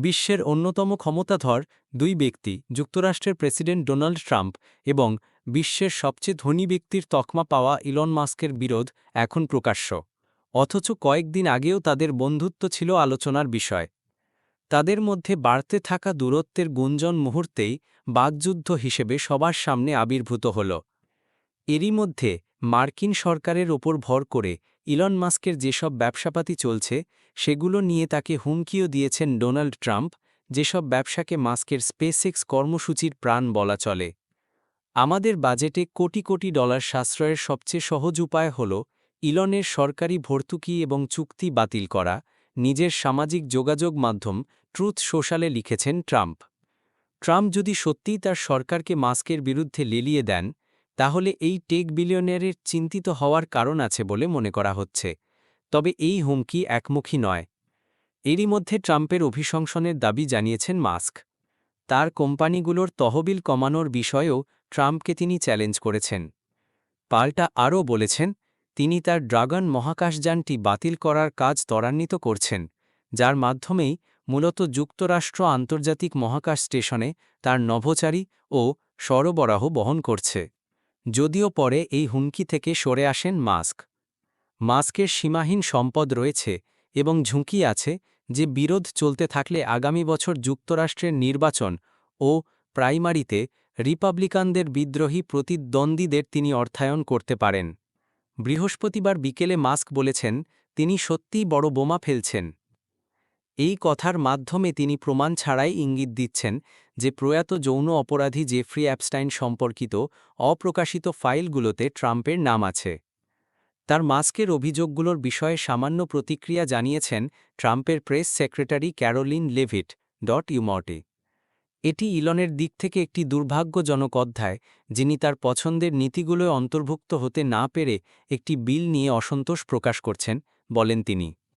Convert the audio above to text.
বিশ্বের অন্যতম ক্ষমতাধর দুই ব্যক্তি, যুক্তরাষ্ট্রের প্রেসিডেন্ট ডোনাল্ড ট্রাম্প এবং বিশ্বের সবচেয়ে ধনী ব্যক্তির তকমা পাওয়া ইলন মাস্কের বিরোধ এখন প্রকাশ্য। অথচ কয়েকদিন আগেও তাদের বন্ধুত্ব ছিল আলোচনার বিষয়। তাদের মধ্যে বাড়তে থাকা দূরত্বের গুঞ্জন মুহূর্তেই বাগযুদ্ধ হিসেবে সবার সামনে আবির্ভূত হল। এরই মধ্যে মার্কিন সরকারের ওপর ভর করে ইলন মাস্কের যেসব ব্যবসাপাতি চলছে, সেগুলো নিয়ে তাকে হুমকিও দিয়েছেন ডোনাল্ড ট্রাম্প, যেসব ব্যবসাকে মাস্কের স্পেসএক্স কর্মসূচির প্রাণ বলা চলে। আমাদের বাজেটে কোটি কোটি ডলার সাশ্রয়ের সবচেয়ে সহজ উপায় হল ইলনের সরকারি ভর্তুকি এবং চুক্তি বাতিল করা, নিজের সামাজিক যোগাযোগ মাধ্যম ট্রুথ সোশ্যালে লিখেছেন ট্রাম্প। ট্রাম্প যদি সত্যিই তার সরকারকে মাস্কের বিরুদ্ধে লেলিয়ে দেন তাহলে এই টেক বিলিয়নারের চিন্তিত হওয়ার কারণ আছে বলে মনে করা হচ্ছে। তবে এই হুমকি একমুখী নয়। এরই মধ্যে ট্রাম্পের অভিশংসনের দাবি জানিয়েছেন মাস্ক। তার কোম্পানিগুলোর তহবিল কমানোর বিষয়েও ট্রাম্পকে তিনি চ্যালেঞ্জ করেছেন। পাল্টা আরও বলেছেন, তিনি তার ড্রাগন মহাকাশযানটি বাতিল করার কাজ ত্বরান্বিত করছেন, যার মাধ্যমেই মূলত যুক্তরাষ্ট্র আন্তর্জাতিক মহাকাশ স্টেশনে তার নভোচারী ও সরবরাহ বহন করছে। যদিও পরে এই হুমকি থেকে সরে আসেন মাস্ক। মাস্কের সীমাহীন সম্পদ রয়েছে এবং ঝুঁকি আছে যে বিরোধ চলতে থাকলে আগামী বছর যুক্তরাষ্ট্রের নির্বাচন ও প্রাইমারিতে রিপাবলিকানদের বিদ্রোহী প্রতিদ্বন্দ্বীদের তিনি অর্থায়ন করতে পারেন। বৃহস্পতিবার বিকেলে মাস্ক বলেছেন, তিনি সত্যিই বড় বোমা ফেলছেন। এই কথার মাধ্যমে তিনি প্রমাণ ছাড়াই ইঙ্গিত দিচ্ছেন যে প্রয়াত যৌন অপরাধী জেফ্রি অ্যাপস্টাইন সম্পর্কিত অপ্রকাশিত ফাইলগুলোতে ট্রাম্পের নাম আছে। তার মাস্কের অভিযোগগুলোর বিষয়ে সামান্য প্রতিক্রিয়া জানিয়েছেন ট্রাম্পের press secretary Caroline Leavitt dot ইউমর্টি। এটি ইলনের দিক থেকে একটি দুর্ভাগ্যজনক অধ্যায়, যিনি তার পছন্দের নীতিগুলোয় অন্তর্ভুক্ত হতে না পেরে একটি বিল নিয়ে অসন্তোষ প্রকাশ করছেন, বলেন তিনি।